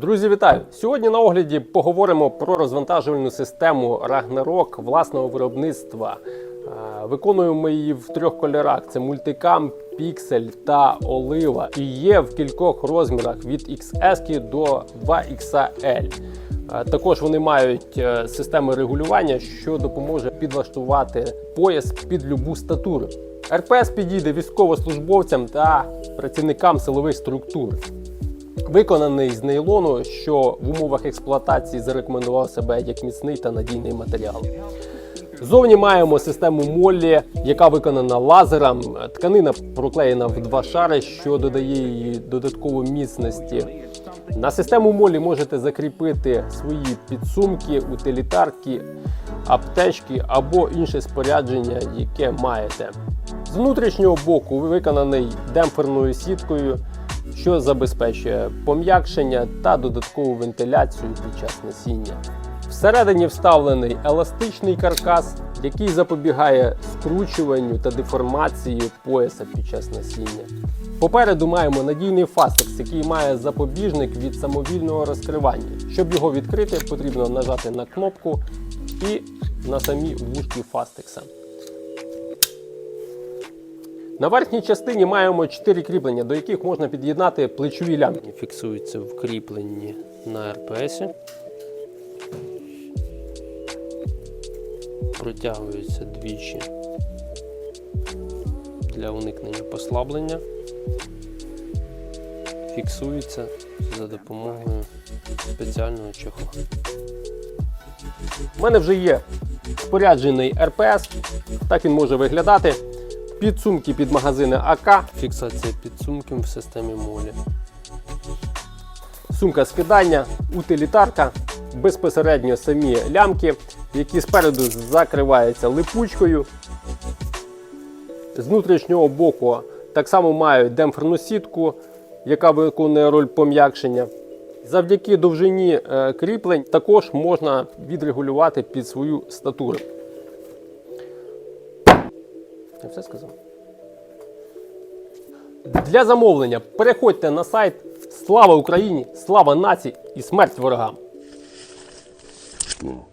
Друзі, вітаю! Сьогодні на огляді поговоримо про розвантажувальну систему Ragnarok власного виробництва. Е, Виконуємо її в трьох кольорах: це мультикам, піксель та олива. І є в кількох розмірах від XS до 2XL. Е, Також вони мають е, системи регулювання, що допоможе підлаштувати пояс під любу статуру. РПС підійде військовослужбовцям та працівникам силових структур. Виконаний з нейлону, що в умовах експлуатації зарекомендував себе як міцний та надійний матеріал. Зовні маємо систему Моллі, яка виконана лазером. Тканина проклеєна в два шари, що додає їй додаткову міцності. На систему Моллі можете закріпити свої підсумки, утилітарки, аптечки або інше спорядження, яке маєте. З внутрішнього боку виконаний демпферною сіткою, що забезпечує пом'якшення та додаткову вентиляцію під час носіння. Всередині вставлений еластичний каркас, який запобігає скручуванню та деформації пояса під час носіння. Попереду маємо надійний фастекс, який має запобіжник від самовільного розкривання. Щоб його відкрити, потрібно нажати на кнопку і на самі вушки фастекса. На верхній частині маємо 4 кріплення, до яких можна під'єднати плечові лямки. Фіксуються в кріпленні на РПС. Протягуються двічі для уникнення послаблення. Фіксуються за допомогою спеціального чохла. У мене вже є споряджений РПС. Так він може виглядати. Підсумки під магазини АК. Фіксація підсумків в системі молі. Сумка скидання, утилітарка, безпосередньо самі лямки, які спереду закриваються липучкою. З внутрішнього боку так само мають демпферну сітку, яка виконує роль пом'якшення. Завдяки довжині е, кріплень також можна відрегулювати під свою статуру. Я все сказав. Для замовлення переходьте на сайт Слава Україні! Слава нації і смерть ворогам! Ну,